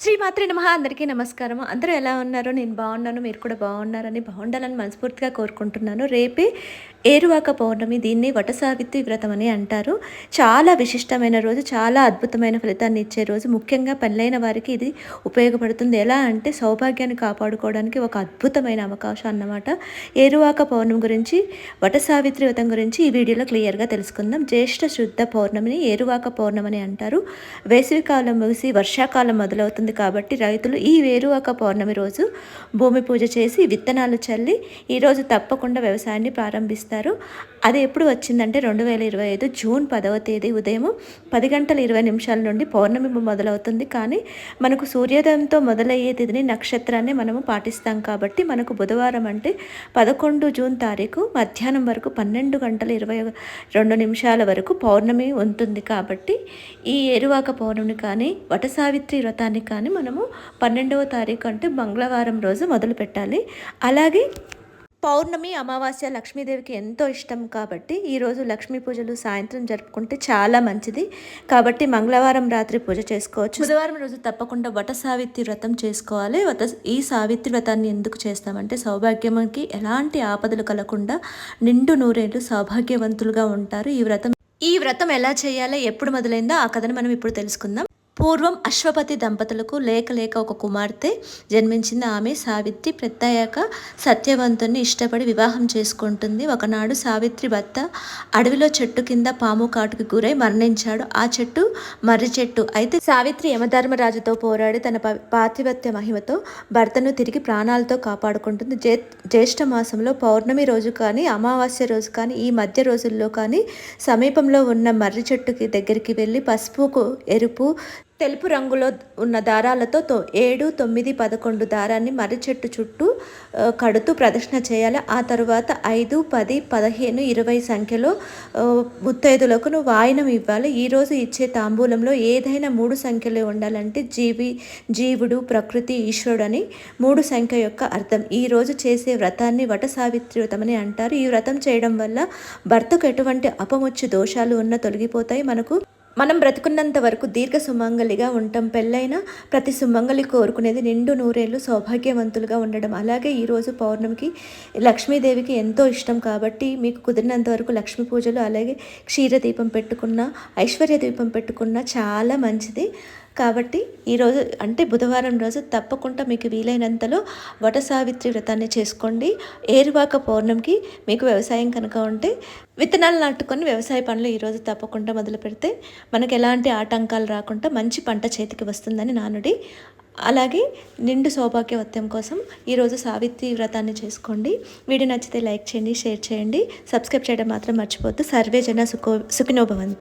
శ్రీమాత్రి నమ. అందరికీ నమస్కారం అందరూ ఎలా ఉన్నారో? నేను బాగున్నాను. మీరు కూడా బాగున్నారని బాగుండాలని మనస్ఫూర్తిగా కోరుకుంటున్నాను. రేపే ఏరువాక పౌర్ణమి దీన్ని వటసావిత్రి వ్రతం అని అంటారు. చాలా విశిష్టమైన రోజు చాలా అద్భుతమైన ఫలితాన్ని ఇచ్చే రోజు. ముఖ్యంగా పెళ్ళైన వారికి ఇది ఉపయోగపడుతుంది. ఎలా అంటే సౌభాగ్యాన్ని కాపాడుకోవడానికి ఒక అద్భుతమైన అవకాశం అన్నమాట. ఏరువాక పౌర్ణమి గురించి వటసావిత్రి వ్రతం గురించి ఈ వీడియోలో క్లియర్గా తెలుసుకుందాం. జ్యేష్ఠ శుద్ధ పౌర్ణమిని ఏరువాక పౌర్ణమి అంటారు. వేసవికాలం ముగిసి వర్షాకాలం మొదలవుతుంది కాబట్టి రైతులు ఈ వేరువాక పౌర్ణమి రోజు భూమి పూజ చేసి విత్తనాలు చల్లి ఈరోజు తప్పకుండా వ్యవసాయాన్ని ప్రారంభిస్తారు. అది ఎప్పుడు వచ్చిందంటే రెండు వేల ఇరవై ఐదు జూన్ పదవ తేదీ ఉదయం పది గంటల ఇరవై నిమిషాల నుండి పౌర్ణమి మొదలవుతుంది. కానీ మనకు సూర్యోదయంతో మొదలయ్యే తిథిని నక్షత్రాన్ని మనము పాటిస్తాం కాబట్టి మనకు బుధవారం అంటే పదకొండు జూన్ తారీఖు మధ్యాహ్నం వరకు పన్నెండు గంటల ఇరవై రెండు నిమిషాల వరకు పౌర్ణమి ఉంటుంది కాబట్టి ఈ ఏరువాక పౌర్ణమి కానీ వటసావిత్రి వ్రతాన్ని కానీ మనము పన్నెండవ తారీఖు అంటే మంగళవారం రోజు మొదలు పెట్టాలి అలాగే పౌర్ణమి అమావాస్య లక్ష్మీదేవికి ఎంతో ఇష్టం కాబట్టి ఈరోజు లక్ష్మీ పూజలు సాయంత్రం జరుపుకుంటే చాలా మంచిది. కాబట్టి మంగళవారం రాత్రి పూజ చేసుకోవచ్చు. బుధవారం రోజు తప్పకుండా వట సావిత్రి వ్రతం చేసుకోవాలి. వత ఈ సావిత్రి వ్రతాన్ని ఎందుకు చేస్తామంటే సౌభాగ్యంకి ఎలాంటి ఆపదలు కలగకుండా నిండు నూరేళ్ళు సౌభాగ్యవంతులుగా ఉంటారు ఈ వ్రతం. ఈ వ్రతం ఎలా చేయాలో ఎప్పుడు మొదలైందో ఆ కథను మనం ఇప్పుడు తెలుసుకుందాం. పూర్వం అశ్వపతి దంపతులకు లేక లేక ఒక కుమార్తె జన్మించిన ఆమె సావిత్రి ప్రత్యయాక సత్యవంతుని ఇష్టపడి వివాహం చేసుకుంటుంది. ఒకనాడు సావిత్రి భర్త అడవిలో చెట్టు కింద పాము కాటుకు గురై మరణించాడు. ఆ చెట్టు మర్రి చెట్టు. అయితే సావిత్రి యమధర్మరాజుతో పోరాడి తన పాతిపత్య మహిమతో భర్తను తిరిగి ప్రాణాలతో కాపాడుకుంటుంది. జే జ్యేష్ఠ మాసంలో పౌర్ణమి రోజు కానీ అమావాస్య రోజు కానీ ఈ మధ్య రోజుల్లో కానీ సమీపంలో ఉన్న మర్రి చెట్టుకి దగ్గరికి వెళ్ళి పసుపుకు ఎరుపు తెలుపు రంగులో ఉన్న దారాలతో తో ఏడు తొమ్మిది పదకొండు దారాన్ని మర్రి చెట్టు చుట్టూ కడుతూ ప్రదర్శన చేయాలి. ఆ తర్వాత ఐదు పది పదిహేను ఇరవై సంఖ్యలో ముత్తైదులకు నువ్వు వాయనం ఇవ్వాలి. ఈరోజు ఇచ్చే తాంబూలంలో ఏదైనా మూడు సంఖ్యలో ఉండాలంటే జీవి జీవుడు ప్రకృతి ఈశ్వరుడు అని మూడు సంఖ్య యొక్క అర్థం. ఈరోజు చేసే వ్రతాన్ని వట సావిత్రి వ్రతం అని అంటారు. ఈ వ్రతం చేయడం వల్ల భర్తకు ఎటువంటి అపముచ్చు దోషాలు ఉన్న తొలగిపోతాయి. మనకు మనం బ్రతుకున్నంత వరకు దీర్ఘ సుమంగలిగా ఉంటాం. పెళ్ళైన ప్రతి సుమంగలి కోరుకునేది నిండు నూరేళ్ళు సౌభాగ్యవంతులుగా ఉండడం. అలాగే ఈరోజు పౌర్ణమికి లక్ష్మీదేవికి ఎంతో ఇష్టం కాబట్టి మీకు కుదిరినంత వరకు లక్ష్మీ పూజలు అలాగే క్షీర దీపం పెట్టుకున్న ఐశ్వర్య దీపం పెట్టుకున్న చాలా మంచిది. కాబట్టి ఈరోజు అంటే బుధవారం రోజు తప్పకుండా మీకు వీలైనంతలో వట సావిత్రి వ్రతాన్ని చేసుకోండి. ఏరువాక పౌర్ణమికి మీకు వ్యవసాయం కనుక ఉంటే విత్తనాలు నాటుకొని వ్యవసాయ పనులు ఈరోజు తప్పకుండా మొదలు పెడితే మనకు ఎలాంటి ఆటంకాలు రాకుండా మంచి పంట చేతికి వస్తుందని నానుడి. అలాగే నిండు సౌభాగ్యవత్యం కోసం ఈరోజు సావిత్రి వ్రతాన్ని చేసుకోండి. వీడియో నచ్చితే లైక్ చేయండి షేర్ చేయండి. సబ్స్క్రైబ్ చేయడం మాత్రం మర్చిపోద్దు సర్వే జన సుఖో సుఖినోభవంతి